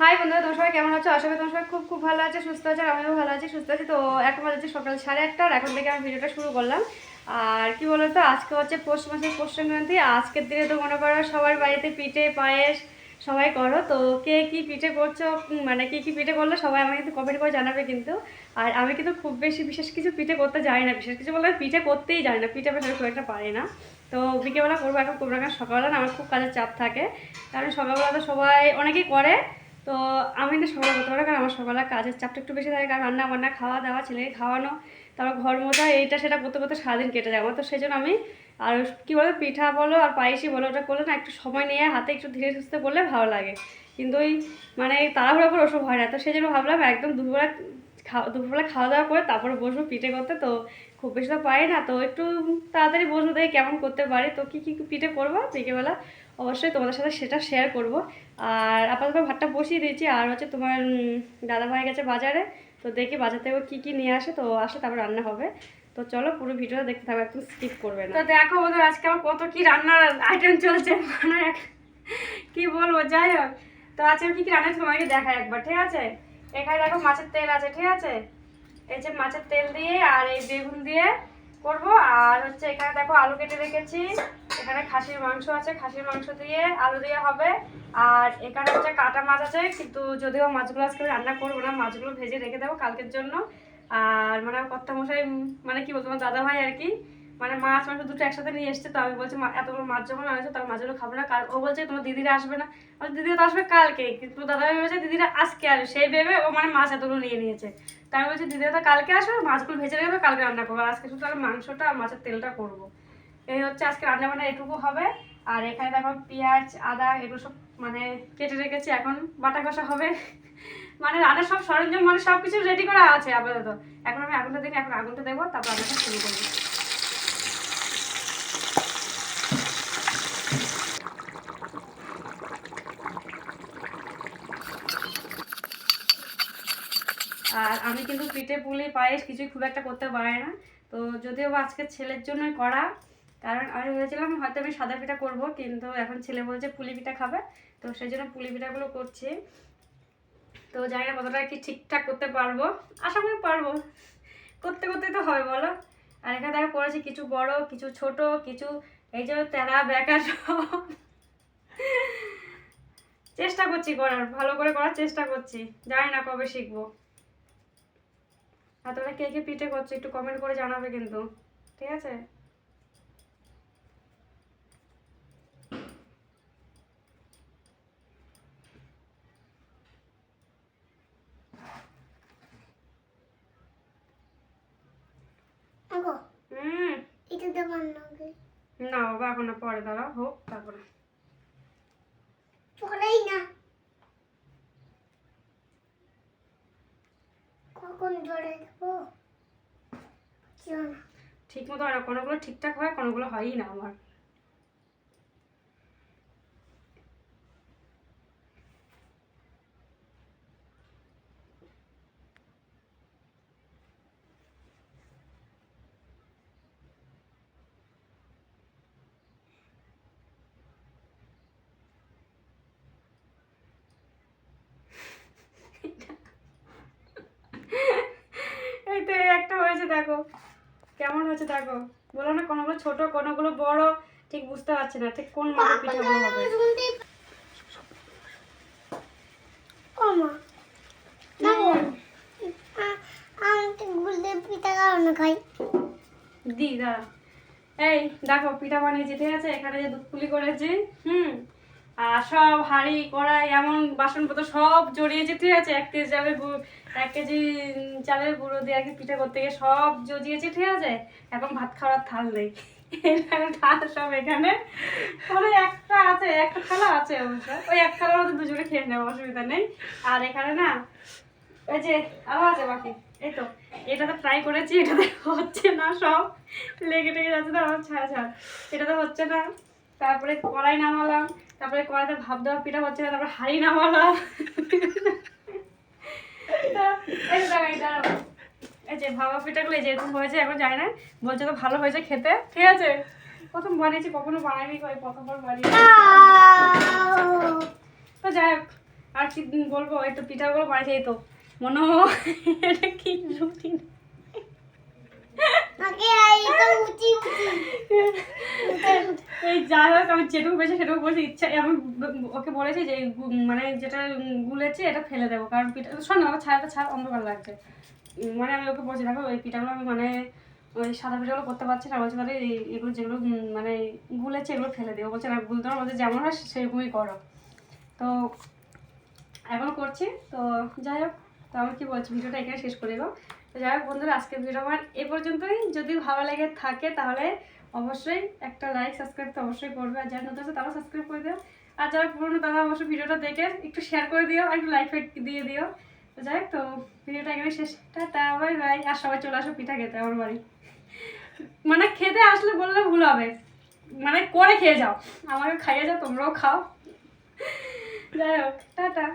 High বন্ধুরা, তোমার সবাই কেমন আছো? আশা করি তোমার সবাই খুব খুব ভালো আছে, সুস্থ আছে, আর আমিও ভালো আছি, সুস্থ আছি। তো এখন বাজে সকাল সাড়ে আর এখন থেকে আমি ভিডিওটা শুরু করলাম। আর কি বলতো, আজকে হচ্ছে পৌষ মাসের পৌষ সংক্রান্তি আজকের দিনে তো মনে করো সবার বাড়িতে পিঠে, পায়েস সবাই করো। তো কে কি পিঠে করছ মানে কি কি পিঠে করল, সবাই আমাকে কিন্তু কমেন্ট করে জানাবে কিন্তু। আর আমি কিন্তু খুব বেশি বিশেষ কিছু পিঠে করতে জানি না। বিশেষ কিছু বলতে পিঠে করতেই জানি না, পিঠে পেশা খুব একটা পারি না। তো বিকেলবেলা করব এখন করব কারণ সকালবেলা না, আমার খুব কাজের চাপ থাকে। কারণ সকালবেলা তো সবাই, অনেকেই করে তো আমি তো সকালে করতে পারব কারণ আমার সকালে কাজের চাপটা একটু বেশি থাকে, কারণ রান্না বান্না খাওয়া দাওয়া ছেলেকে খাওয়ানো, তারপর ঘর মোজা এইটা সেটা করতে করতে সারাদিন কেটে যায়। আমার তো সেই জন্য আমি আর কী বলো পিঠা বলো আর পায়েসি বলো, ওটা করলে না একটু সময় নিয়ে হাতে একটু ধীরে সুস্থে করলে ভালো লাগে। কিন্তু ওই মানে তাড়াহুড়ো করে ওসব হয় না, তো সেই জন্য ভাবলাম একদম দুপুরবেলা খাওয়া, দুপুরবেলা খাওয়া দাওয়া করে তারপরে বসবো পিঠে করতে, তো খুব বেশি তো পারি না, তো একটু তাড়াতাড়ি বসবো দেখি কেমন করতে পারি, তো কী কী পিঠে করব বিকেলবেলা? অবশ্যই তোমাদের সাথে সেটা শেয়ার করব। আর আপাতত ভাতটা বসিয়ে দিয়েছি, আর হচ্ছে তোমার দাদা ভাই গেছে বাজারে, তো দেখি বাজার থেকে কী কী নিয়ে আসে, তো আসলে তারপর রান্না হবে। তো চলো পুরো ভিডিওটা দেখতে থাকো, একদম স্কিপ করবে না। তো দেখো বন্ধু আজকে আমার কত কি রান্নার আইটেম চলছে মানে কি বলব, যাই হোক। তো আজকে কী কী রান্না তোমাকে দেখায় একবার, ঠিক আছে? এখানে দেখো মাছের তেল আছে, ঠিক আছে? এই যে মাছের তেল দিয়ে আর এই বেগুন দিয়ে করব। আর হচ্ছে এখানে দেখো আলু কেটে রেখেছি। এখানে খাসির মাংস আছে, খাসির মাংস দিয়ে আলু দিয়ে হবে। আর এখানে হচ্ছে কাটা মাছ আছে, কিন্তু যদিও মাছগুলো আজকে রান্না করব না, মাছগুলো ভেজে রেখে দেবো কালকের জন্য। আর মানে কর্তা মশাই মানে কি বলতো দাদা ভাই আর কি মানে মাছ মাংস দুটো একসাথে নিয়ে এসছে, তো আমি বলছি, মা- এতগুলো মাছ যখন আনেছো তার মাছগুলো খাব না? কারণ ও বলছে, তোমার দিদিরা আসবে না। আমার দিদিরা তো আসবে কালকে। কিন্তু দাদা ভাই বলছে, দিদিরা আজকে আসবে। সেই ভেবে ও মানে মাছ এতগুলো নিয়ে নিয়েছে। তাই আমি বলছি, দিদিরা তো কালকে আসবে, মাছগুলো ভেজে রেখে কালকে রান্না করব। আজকে শুধু তাহলে মাংসটা আর মাছের তেলটা করব। এই হচ্ছে আজকে রান্না বান্না এটুকু হবে। আর এখানে দেখো পেঁয়াজ, আদা, এগুলো সব মানে কেটে রেখেছি, এখন বাটা কষা হবে। মানে রান্নার সব সরঞ্জাম মানে সব কিছু রেডি করা আছে আপাতত। এখন আমি আগুনটা দিই এখন আগুনটা দেবো, তারপর রান্নাটা শুরু করব। আর আমি কিন্তু পিঠে পুলি পায়েস কিছুই খুব একটা করতে পারি না। তো যদিও আজকে ছেলের জন্যই করা, কারণ আমি ভেবেছিলাম হয়তো আমি সাদা পিঠা করব, কিন্তু এখন ছেলে বলছে পুলি পিঠা খাবে, তো সেই জন্য পুলি পিঠাগুলো করছি। তো জানি না কতটা কি ঠিকঠাক করতে পারব, আশা করি পারব। করতে করতে তো হবে বলো? আর এখানে দেখা করেছি কিছু বড়, কিছু ছোট, কিছু এই যে তেরা বেকা সব। চেষ্টা করছি করার, ভালো করে করার চেষ্টা করছি। জানি না কবে শিখব। আর তোমরা কে কে পিঠে করছ একটু কমেন্ট করে জানাবে কিন্তু। ঠিক আছে? না বাবা এখন পরে দাঁড়াও হোক তারপরে পরেই না কখন জড়ে দেবো কেউ না ঠিক মতো আর কোনোগুলো ঠিকঠাক হয় কোনোগুলো হয়ই না আমার এই তো এই একটা হয়েছে দেখো। কেমন হচ্ছে দেখো। বলো না কোনোগুলো ছোট কোনোগুলো বড় ঠিক বুঝতে পারছি না। ঠিক কোন মাপের পিঠাগুলো হবে? দি দাঁড়া। এই দেখো পিঠা বানিয়েছি ঠিক আছে। এখানে যে দুধ পুলি করেছি হুম? সব হাঁড়ি, কড়াই, এমন বাসনপত্র সব জড়িয়েছি ঠিক আছে। এক কেজি চালের এক কেজি চালের গুঁড়ো দিয়ে আর কি পিঠা করতে গিয়ে সব জজিয়েছি ঠিক আছে। এখন ভাত খাওয়ার থাল নেই। থাল সব এখানে। ওই একটা আছে একটা থালা আছে অবশ্য। ওই এক থালার মধ্যে দুজনে খেয়ে নেব, অসুবিধা নেই। আর এখানে না, ওই যে আরও আছে বাকি, এই তো। এটাতে ট্রাই করেছি, এটাতে হচ্ছে না সব। লেগে টেগে যাচ্ছে না আমার ছাড়া ছাড়। এটাতে হচ্ছে না। তারপরে কড়াই নামালাম। তারপরে কড়াইতে ভাব দেওয়া পিঠা হচ্ছে না, তারপরে হাঁড়ি নামালাম। তা, এই যে ভাবা পিঠাগুলো যেরকম হয়েছে, এখন জানি না, বলছে তো ভালো হয়েছে খেতে। ঠিক আছে? প্রথম বানিয়েছি, কখনো বানাইনি কই, প্রথমবার বানিয়েছি। তো যাই হোক, আর কি বলব, এই তো পিঠাগুলো বাড়িতে এই তো। মনে এটা কি রুটি এই যাই হোক, আমি যেটুকু পেয়েছি সেটুকু বলছি ইচ্ছা, আমি ওকে বলেছি যে মানে যেটা গুলেছে এটা ফেলে দেবো। কারণ পিঠা, শোন আমার ছায়াটা ছাড় অন্ধকার লাগছে। মানে আমি ওকে বলছি, দেখো ওই পিঠাগুলো আমি মানে ওই সাদা পিঠাগুলো করতে পারছি না, বলছে তাহলে এগুলো যেগুলো মানে গুলেছে, এগুলো ফেলে দেবো বলছে, না, গুলতে না, বলছে, যেমন হয় সেরকমই করো। তো এখন করছি। তো যাই হোক, তো আমি কি বলছি, ভিডিওটা এখানে শেষ করে দেবো তো যাই হোক, বন্ধুরা, আজকের ভিডিও আমার এ পর্যন্তই। যদি ভালো লেগে থাকে, তাহলে অবশ্যই একটা লাইক সাবস্ক্রাইব তো অবশ্যই করবে। আর যারা নতুন আছে, তারাও সাবস্ক্রাইব করে দিও। আর যারা পুরনো তারা অবশ্যই ভিডিওটা দেখে একটু শেয়ার করে দিও আর একটু লাইক দিয়ে দিও। যাই হোক, তো ভিডিওটা এখানে শেষ। টাটা বাই বাই আর সবাই চলে আসো পিঠা খেতে, আমার বাড়ি। মানে খেতে আসলে বললে ভুল হবে। মানে করে খেয়ে যাও। আমাকে খাইয়ে যাও, তোমরাও খাও। যাই হোক, টাটা।